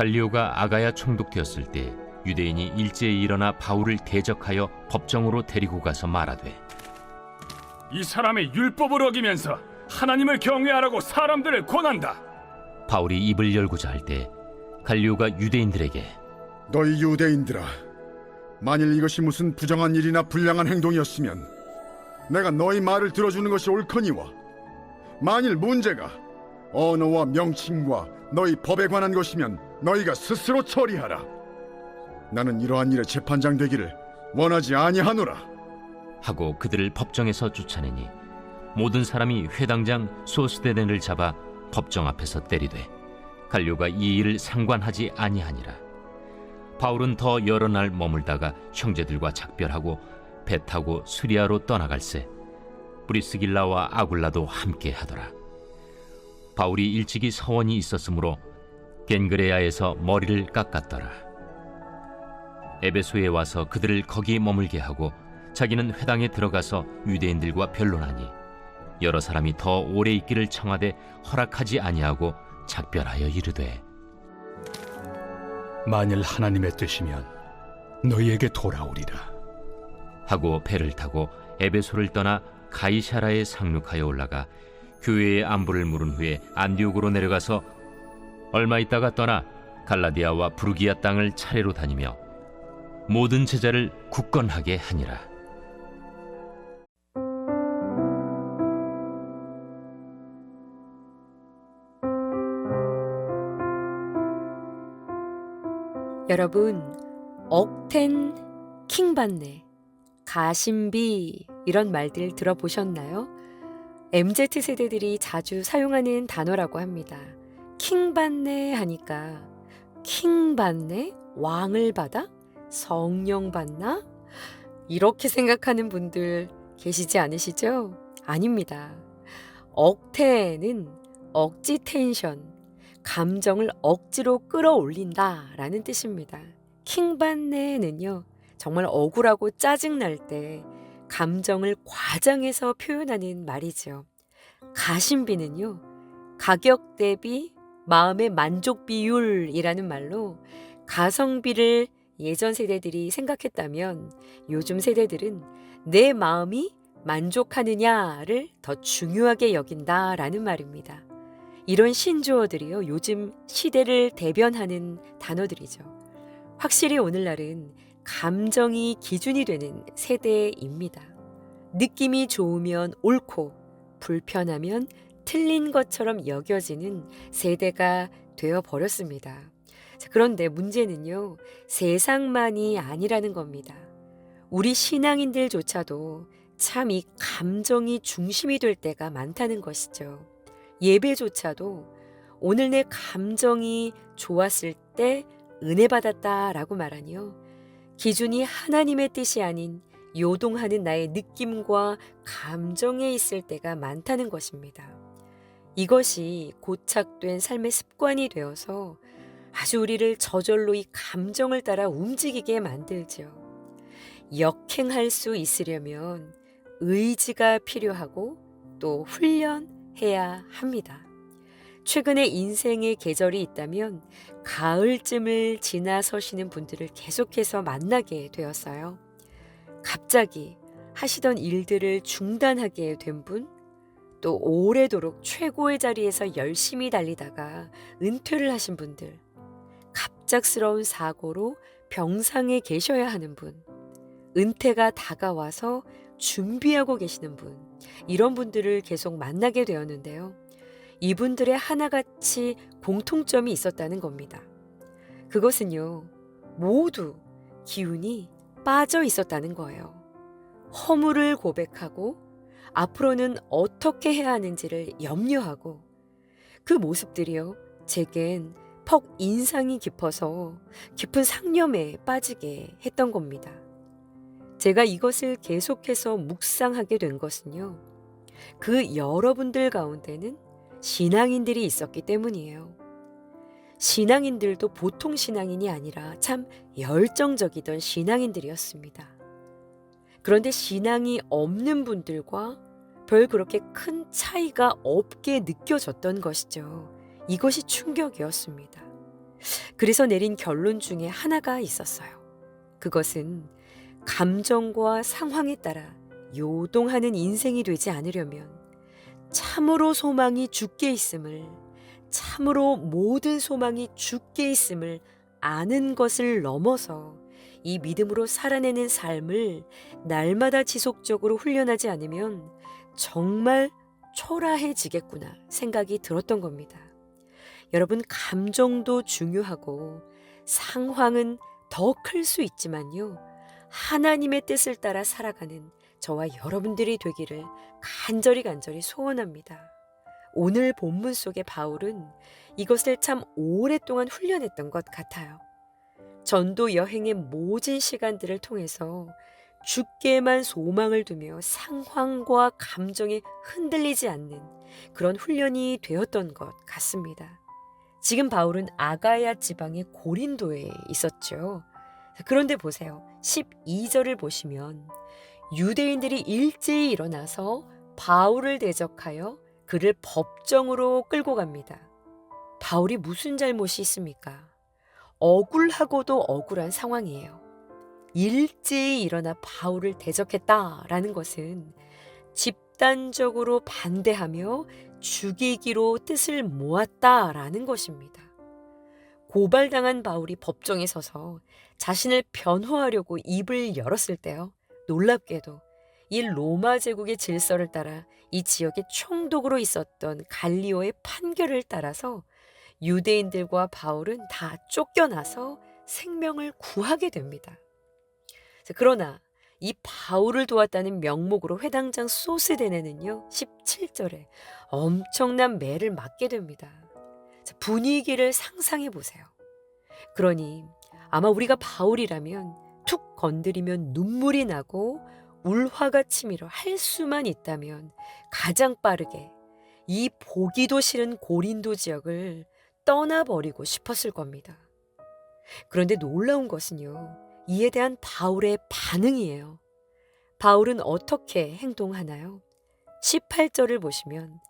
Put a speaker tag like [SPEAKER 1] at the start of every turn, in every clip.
[SPEAKER 1] 갈리오가 아가야 총독되었을 때 유대인이 일제히 일어나 바울을 대적하여 법정으로 데리고 가서 말하되
[SPEAKER 2] 이 사람의 율법을 어기면서 하나님을 경외하라고 사람들을 권한다.
[SPEAKER 1] 바울이 입을 열고자 할 때 갈리오가 유대인들에게
[SPEAKER 3] 너희 유대인들아, 만일 이것이 무슨 부정한 일이나 불량한 행동이었으면 내가 너희 말을 들어주는 것이 옳거니와 만일 문제가 언어와 명칭과 너희 법에 관한 것이면 너희가 스스로 처리하라. 나는 이러한 일에 재판장 되기를 원하지 아니하노라.
[SPEAKER 1] 하고 그들을 법정에서 쫓아내니 모든 사람이 회당장 소스데덴을 잡아 법정 앞에서 때리되 갈료가 이 일을 상관하지 아니하니라 바울은 더 여러 날 머물다가 형제들과 작별하고 배 타고 수리아로 떠나갈새 브리스길라와 아굴라도 함께 하더라 바울이 일찍이 서원이 있었으므로 겐그레아에서 머리를 깎았더라 에베소에 와서 그들을 거기 머물게 하고 자기는 회당에 들어가서 유대인들과 변론하니 여러 사람이 더 오래 있기를 청하되 허락하지 아니하고 작별하여 이르되
[SPEAKER 4] 만일 하나님의 뜻이면 너희에게 돌아오리라.
[SPEAKER 1] 하고 배를 타고 에베소를 떠나 가이샤라에 상륙하여 올라가 교회의 안부를 물은 후에 안디옥으로 내려가서 얼마 있다가 떠나 갈라디아와 부르기아 땅을 차례로 다니며 모든 제자를 굳건하게 하니라
[SPEAKER 5] 여러분, 억텐 킹받네, 가심비 이런 말들 들어보셨나요? MZ 세대들이 자주 사용하는 단어라고 합니다. 킹 받네 하니까 킹 받네? 왕을 받아? 성령 받나? 이렇게 생각하는 분들 계시지 않으시죠? 아닙니다. 억텐은 억지 텐션, 감정을 억지로 끌어올린다 라는 뜻입니다. 킹받네는요, 정말 억울하고 짜증날 때 감정을 과장해서 표현하는 말이죠. 가심비는요, 가격 대비 마음의 만족 비율이라는 말로 가성비를 예전 세대들이 생각했다면 요즘 세대들은 내 마음이 만족하느냐를 더 중요하게 여긴다라는 말입니다. 이런 신조어들이요, 요즘 시대를 대변하는 단어들이죠. 확실히 오늘날은 감정이 기준이 되는 세대입니다. 느낌이 좋으면 옳고, 불편하면 틀린 것처럼 여겨지는 세대가 되어 버렸습니다. 그런데 문제는요, 세상만이 아니라는 겁니다. 우리 신앙인들조차도 참 이 감정이 중심이 될 때가 많다는 것이죠. 예배조차도 오늘 내 감정이 좋았을 때 은혜 받았다라고 말하니요. 기준이 하나님의 뜻이 아닌 요동하는 나의 느낌과 감정에 있을 때가 많다는 것입니다. 이것이 고착된 삶의 습관이 되어서 아주 우리를 저절로 이 감정을 따라 움직이게 만들죠. 역행할 수 있으려면 의지가 필요하고 또 훈련해야 합니다. 최근에 인생의 계절이 있다면 가을쯤을 지나서시는 분들을 계속해서 만나게 되었어요. 갑자기 하시던 일들을 중단하게 된 분, 또 오래도록 최고의 자리에서 열심히 달리다가 은퇴를 하신 분들, 갑작스러운 사고로 병상에 계셔야 하는 분, 은퇴가 다가와서 준비하고 계시는 분, 이런 분들을 계속 만나게 되었는데요. 이분들의 하나같이 공통점이 있었다는 겁니다. 그것은요, 모두 기운이 빠져 있었다는 거예요. 허물을 고백하고 앞으로는 어떻게 해야 하는지를 염려하고 그 모습들이요, 제겐 퍽 인상이 깊어서 깊은 상념에 빠지게 했던 겁니다. 제가 이것을 계속해서 묵상하게 된 것은요, 그 여러분들 가운데는 신앙인들이 있었기 때문이에요. 신앙인들도 보통 신앙인이 아니라 참 열정적이던 신앙인들이었습니다. 그런데 신앙이 없는 분들과 별 그렇게 큰 차이가 없게 느껴졌던 것이죠. 이것이 충격이었습니다. 그래서 내린 결론 중에 하나가 있었어요. 그것은 감정과 상황에 따라 요동하는 인생이 되지 않으려면 참으로 소망이 죽게 있음을, 참으로 모든 소망이 죽게 있음을 아는 것을 넘어서 이 믿음으로 살아내는 삶을 날마다 지속적으로 훈련하지 않으면 정말 초라해지겠구나 생각이 들었던 겁니다. 여러분, 감정도 중요하고 상황은 더 클 수 있지만요. 하나님의 뜻을 따라 살아가는 저와 여러분들이 되기를 간절히 간절히 소원합니다. 오늘 본문 속의 바울은 이것을 참 오랫동안 훈련했던 것 같아요. 전도 여행의 모든 시간들을 통해서 죽게만 소망을 두며 상황과 감정에 흔들리지 않는 그런 훈련이 되었던 것 같습니다. 지금 바울은 아가야 지방의 고린도에 있었죠. 그런데 보세요. 12절을 보시면 유대인들이 일제히 일어나서 바울을 대적하여 그를 법정으로 끌고 갑니다. 바울이 무슨 잘못이 있습니까? 억울하고도 억울한 상황이에요. 일제히 일어나 바울을 대적했다라는 것은 집단적으로 반대하며 죽이기로 뜻을 모았다라는 것입니다. 고발당한 바울이 법정에 서서 자신을 변호하려고 입을 열었을 때요. 놀랍게도 이 로마 제국의 질서를 따라 이 지역에 총독으로 있었던 갈리오의 판결을 따라서 유대인들과 바울은 다 쫓겨나서 생명을 구하게 됩니다. 자, 그러나 이 바울을 도왔다는 명목으로 회당장 소스데네는요 17절에 엄청난 매를 맞게 됩니다. 자, 분위기를 상상해 보세요. 그러니 아마 우리가 바울이라면 툭 건드리면 눈물이 나고 울화가 치밀어 할 수만 있다면 가장 빠르게 이 보기도 싫은 고린도 지역을 떠나버리고 싶었을 겁니다. 그런데 놀라운 것은요, 이에 대한 바울의 반응이에요. 바울은 어떻게 행동하나요? 18절을 보시면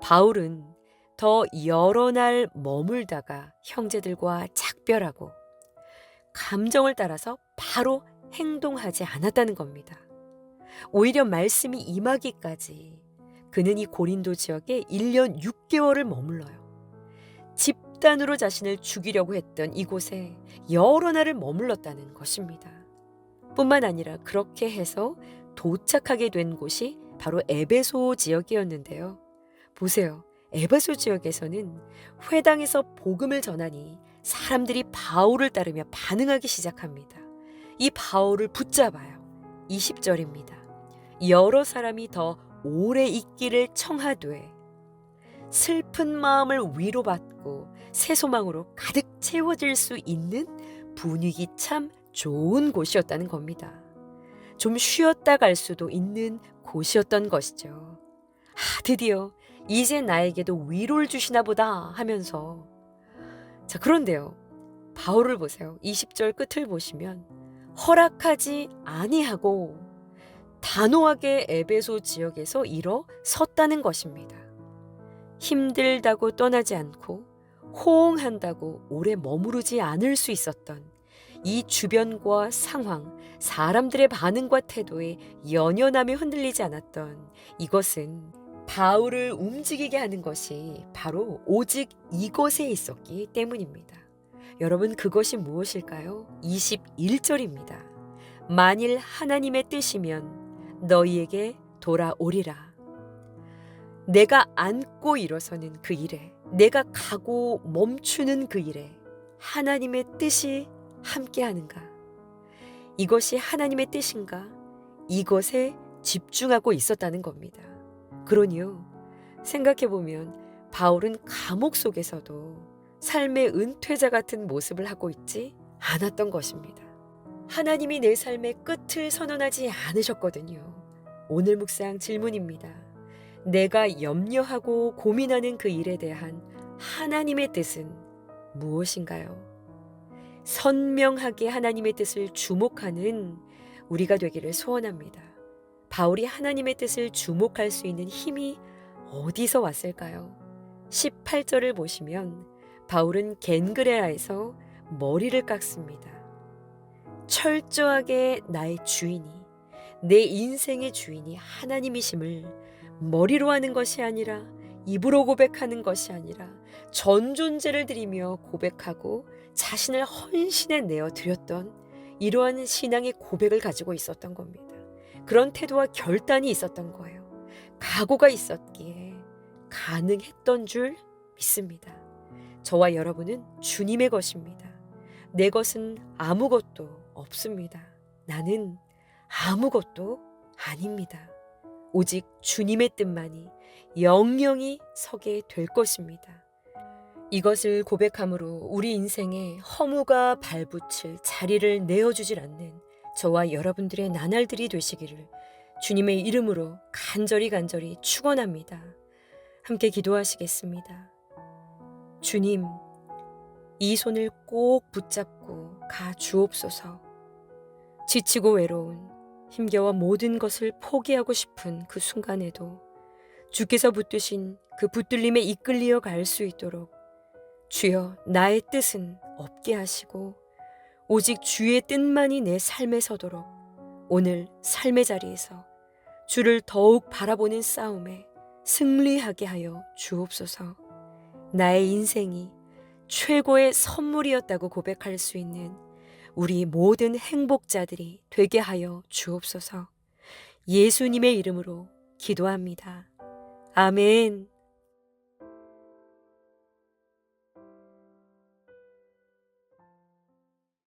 [SPEAKER 5] 바울은 더 여러 날 머물다가 형제들과 작별하고 감정을 따라서 바로 행동하지 않았다는 겁니다. 오히려 말씀이 임하기까지 그는 이 고린도 지역에 1년 6개월을 머물러요. 집단으로 자신을 죽이려고 했던 이곳에 여러 날을 머물렀다는 것입니다. 뿐만 아니라 그렇게 해서 도착하게 된 곳이 바로 에베소 지역이었는데요. 보세요. 에베소 지역에서는 회당에서 복음을 전하니 사람들이 바울을 따르며 반응하기 시작합니다. 이 바울을 붙잡아요. 20절입니다. 여러 사람이 더 오래 있기를 청하되 슬픈 마음을 위로받고 새 소망으로 가득 채워질 수 있는 분위기 참 좋은 곳이었다는 겁니다. 좀 쉬었다 갈 수도 있는 곳이었던 것이죠. 아, 드디어 이제 나에게도 위로를 주시나 보다 하면서 자, 그런데요. 바울을 보세요. 20절 끝을 보시면 허락하지 아니하고 단호하게 에베소 지역에서 일어 섰다는 것입니다. 힘들다고 떠나지 않고 호응한다고 오래 머무르지 않을 수 있었던 이 주변과 상황, 사람들의 반응과 태도에 연연함에 흔들리지 않았던 이것은 바울을 움직이게 하는 것이 바로 오직 이것에 있었기 때문입니다. 여러분, 그것이 무엇일까요? 21절입니다. 만일 하나님의 뜻이면 너희에게 돌아오리라. 내가 앉고 일어서는 그 일에, 내가 가고 멈추는 그 일에 하나님의 뜻이 함께하는가? 이것이 하나님의 뜻인가? 이것에 집중하고 있었다는 겁니다. 그러니요, 생각해보면 바울은 감옥 속에서도 삶의 은퇴자 같은 모습을 하고 있지 않았던 것입니다. 하나님이 내 삶의 끝을 선언하지 않으셨거든요. 오늘 묵상 질문입니다. 내가 염려하고 고민하는 그 일에 대한 하나님의 뜻은 무엇인가요? 선명하게 하나님의 뜻을 주목하는 우리가 되기를 소원합니다. 바울이 하나님의 뜻을 주목할 수 있는 힘이 어디서 왔을까요? 18절을 보시면 바울은 겐그레아에서 머리를 깎습니다. 철저하게 나의 주인이 내 인생의 주인이 하나님이심을 머리로 하는 것이 아니라 입으로 고백하는 것이 아니라 전 존재를 드리며 고백하고 자신을 헌신해 내어 드렸던 이러한 신앙의 고백을 가지고 있었던 겁니다. 그런 태도와 결단이 있었던 거예요. 각오가 있었기에 가능했던 줄 믿습니다. 저와 여러분은 주님의 것입니다. 내 것은 아무것도 없습니다. 나는 아무것도 아닙니다. 오직 주님의 뜻만이 영영이 서게 될 것입니다. 이것을 고백함으로 우리 인생에 허무가 발붙일 자리를 내어주질 않는 저와 여러분들의 나날들이 되시기를 주님의 이름으로 간절히 간절히 축원합니다. 함께 기도하시겠습니다. 주님, 이 손을 꼭 붙잡고 가 주옵소서. 지치고 외로운 힘겨워 모든 것을 포기하고 싶은 그 순간에도 주께서 붙드신 그 붙들림에 이끌리어 갈수 있도록 주여 나의 뜻은 없게 하시고 오직 주의 뜻만이 내 삶에 서도록 오늘 삶의 자리에서 주를 더욱 바라보는 싸움에 승리하게 하여 주옵소서. 나의 인생이 최고의 선물이었다고 고백할 수 있는 우리 모든 행복자들이 되게 하여 주옵소서. 예수님의 이름으로 기도합니다. 아멘.